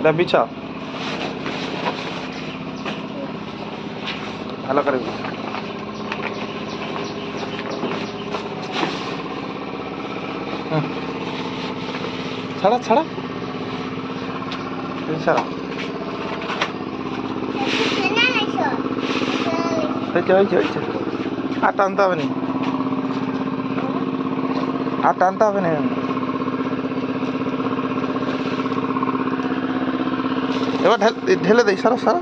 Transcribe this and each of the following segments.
এটা বিছা। ভালো করে হুম। ছাড়া ছাড়া। ছাড়া। হয়েছে আর টানতে হবে না। আর টানতে হবে না। এবার ঢেল- দেই সারা সারা।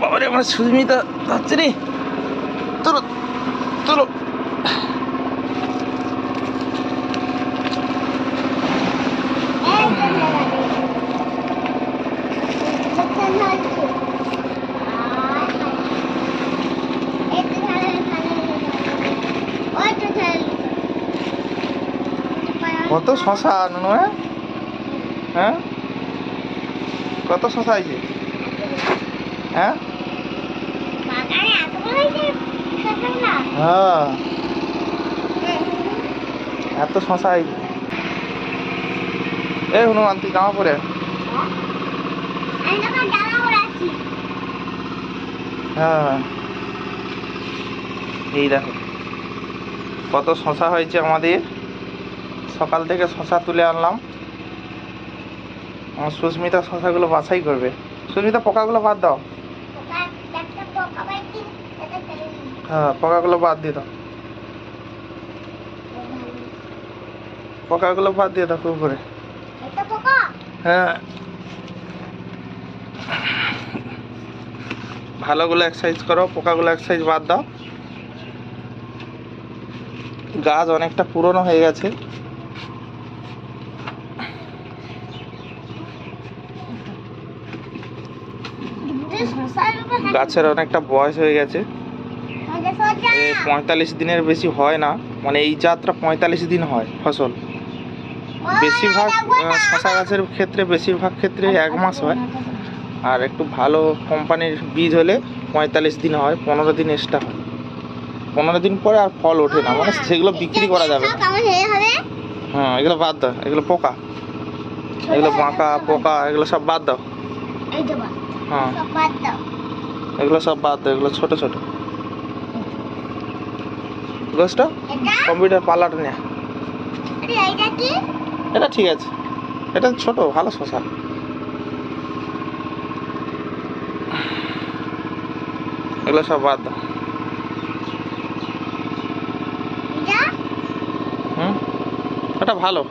বাবারে আমার সুস্মিতা হচ্ছে রে। তোলো তোলো। কত শশা নুনু হ্যাঁ? হ্যাঁ? কত শশা হয়েছে হ্যাঁ? হ্যাঁ। এত শশা হয়েছে এ হনুমান তুই জামা পরে হ্যাঁ। এই দেখো কত শশা হয়েছে আমাদের। সকাল থেকে শশা তুলে আনলাম। আমার সুস্মিতা শশাগুলো বাছাই করবে। সুস্মিতা, পোকাগুলো বাদ দাও। হ্যাঁ পোকাগুলো বাদ দিয়ে দাও। পোকাগুলো বাদ দিয়ে দাও করে। হ্যাঁ। ভালোগুলো এক্সারসাইজ করো, পোকাগুলো এক্সারসাইজ বাদ দাও। গাছ অনেকটা পুরনো হয়ে গেছে। গাছের অনেকটা বয়স হয়ে গেছে। পঁয়তাল্লিশ দিনের বেশি হয় না মানে এই যাত্রা পঁয়তাল্লিশ দিন হয় ফসল। বেশিরভাগ শশা গাছের ক্ষেত্রে, বেশিরভাগ ক্ষেত্রে এক মাস হয়। আর একটু ভালো কোম্পানির বীজ হলে পঁয়তাল্লিশ দিন হয়, পনেরো দিন এক্সট্রা হয়। পনেরো দিন পরে আর ফল ওঠে না মানে সেগুলো বিক্রি করা যাবে হ্যাঁ এগুলো বাদ দাও, এগুলো পোকা। এগুলো বাঁকা, পোকা, এগুলো সব বাদ দাও। হ্যাঁ। এগুলো সব বাদ দাও। এগুলো ছোট ছোট। গোষ্ঠ কম্পিউটার পার্লারটা নিয়ে এটা ঠিক আছে। এটা ছোট ভালো শশা। এগুলো সব বাদ দাও। হুম? এটা ভালো।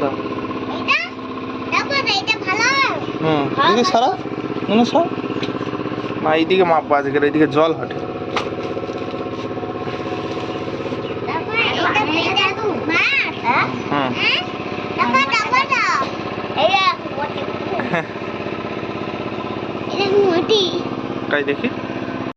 দাও। হুম। এদিকে সারা? মনে সর। না এইদিকে মাপ আজকে এইদিকে জল হাঁটে। হুম। তাই দেখি।